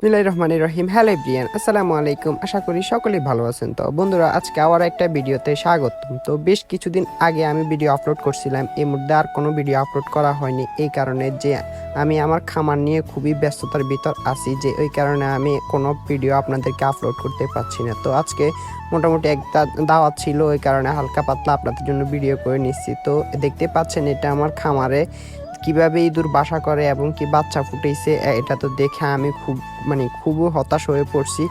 বিসমিল্লাহ রহমান রহিম hello Brian আসসালামু আলাইকুম আশা করি সকলেই ভালো আছেন তো। বন্ধুরা, আজকে আবার একটা ভিডিওতে স্বাগতম। তো বেশ কিছুদিন আগে আমি ভিডিও আপলোড করছিলাম। এই মুহূর্তে আর কোনো ভিডিও আপলোড করা হয়নি। এই কারণে যে আমি আমার খামার নিয়ে খুবই ব্যস্ততার ভিতর আছি, যে ওই কারণে আমি কোনো ভিডিও আপনাদেরকে আপলোড করতে পারছি না। তো আজকে মোটামুটি একটা দাওয়াত ছিল, ওই কারণে হালকা পাতলা আপনাদের জন্য ভিডিও করে নিচ্ছি। তো দেখতে পাচ্ছেন, এটা আমার খামারে কীভাবে ইঁদুর বাসা করে এবং কি বাচ্চা ফুটেছে এটা তো দেখে আমি খুব মানে খুব হতাশ হয়ে পড়ছি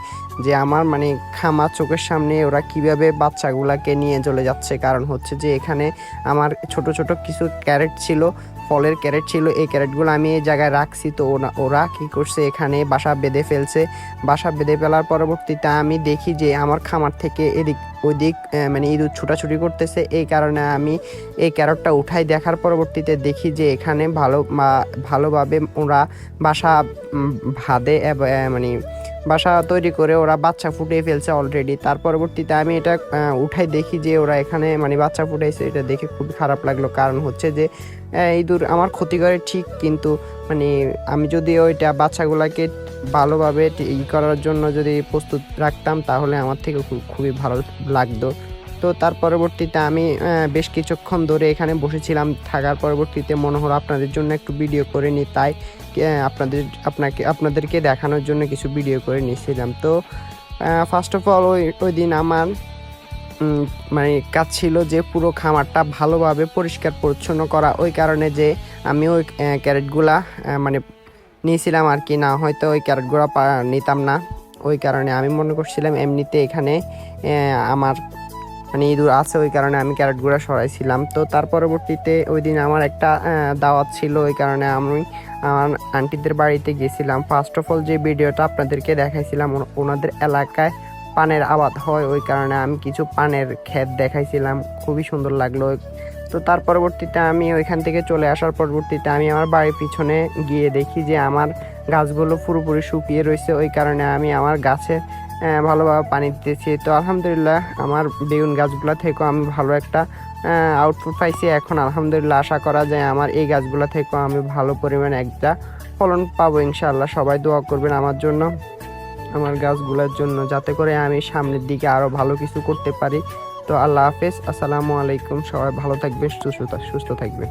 যে আমার মানে খামার চোখের সামনে ওরা কীভাবে বাচ্চাগুলাকে নিয়ে চলে যাচ্ছে। কারণ হচ্ছে যে এখানে আমার ছোট ছোট কিছু ক্যারেট ছিল ফলের ক্যারেট ছিল এই ক্যারেটগুলো আমি এই জায়গায় রাখছি। তো ওরা কি করছে? এখানে বাসা বেঁধে ফেলছে। বাসা বেঁধে ফেলার পরবর্তীতে আমি দেখি যে আমার খামার থেকে এদিক ওইদিক আহ, মানে ইঁদুর ছুটাছুটি করতেছে। এই কারণে আমি এই ক্যারটটা উঠাই দেখার পরবর্তীতে দেখি যে এখানে ভালো ভালোভাবে ওরা বাসা আহ, মানে বাসা তৈরি করে ওরা বাচ্চা ফুটিয়ে ফেলছে অলরেডি তার পরবর্তীতে আমি এটা উঠাই দেখি যে ওরা এখানে মানে বাচ্চা ফুটাইছে, এটা দেখে খুব খারাপ লাগল। কারণ হচ্ছে যে ইঁদুর আমার ক্ষতি করে ঠিক, কিন্তু মানে আমি যদি ওইটা বাচ্চাগুলোকে ভালোভাবে ই করার জন্য যদি প্রস্তুত রাখতাম, তাহলে আমার থেকে খুব- খুবই ভালো লাগতো। তো তার পরবর্তীতে আমি বেশ কিছুক্ষণ ধরে এখানে বসেছিলাম। থাকার পরবর্তীতে মনে হলো আপনাদের জন্য একটু ভিডিও করে নিই, তাই আপনাদের, আপনাকে, আপনাদেরকে দেখানোর জন্য কিছু ভিডিও করে নিয়েছিলাম। তো ফার্স্ট অফ অল ওই ওই দিন আমার মানে কাজ ছিল যে পুরো খামারটা ভালোভাবে পরিষ্কার পরিচ্ছন্ন করা। ওই কারণে যে আমি ওই ক্যারেটগুলা মানে নিয়েছিলাম আর কি, না হয়তো ওই ক্যারেটগুলো নিতাম না। ওই কারণে আমি মনে করছিলাম এমনিতে এখানে আমার মানে ইঁদুর আছে ওই কারণে আমি ক্যারেটগুলো সরাইছিলাম। তো তার পরবর্তীতে ওই দিন আমার একটা দাওয়াত ছিল ওই কারণে আমি আমার আন্টিদের বাড়িতে গেছিলাম। ফার্স্ট অফ অল যে ভিডিওটা আপনাদেরকে দেখাইছিলাম, ওন- ওনাদের এলাকায় পানের আবাদ হয় ওই কারণে আমি কিছু পানের ক্ষেত দেখাইছিলাম, খুবই সুন্দর লাগল। তো তার পরবর্তীতে আমি ওইখান থেকে চলে আসার পরবর্তীতে আমি আমার বাড়ির পিছনে গিয়ে দেখি যে আমার গাছগুলো পুরোপুরি শুকিয়ে রয়েছে ওই কারণে আমি আমার গাছে ভালোভাবে পানি দিতেছি। তো আলহামদুলিল্লাহ আমার বেগুন গাছগুলো থেকেও আমি ভালো একটা আউটপুট পাইছি। এখন আলহামদুলিল্লাহ আশা করা যায় আমার এই গাছগুলো থেকেও আমি ভালো পরিমাণে একটা ফলন পাবো ইনশাআল্লাহ। সবাই দোয়া করবেন আমার জন্য, আমার গাছগুলোর জন্য, যাতে করে আমি সামনের দিকে আরও ভালো কিছু করতে পারি। তো আল্লাহ হাফেজ। আসসালামু আলাইকুম। সবাই ভালো থাকবেন, সুস্থ সুস্থ থাকবেন।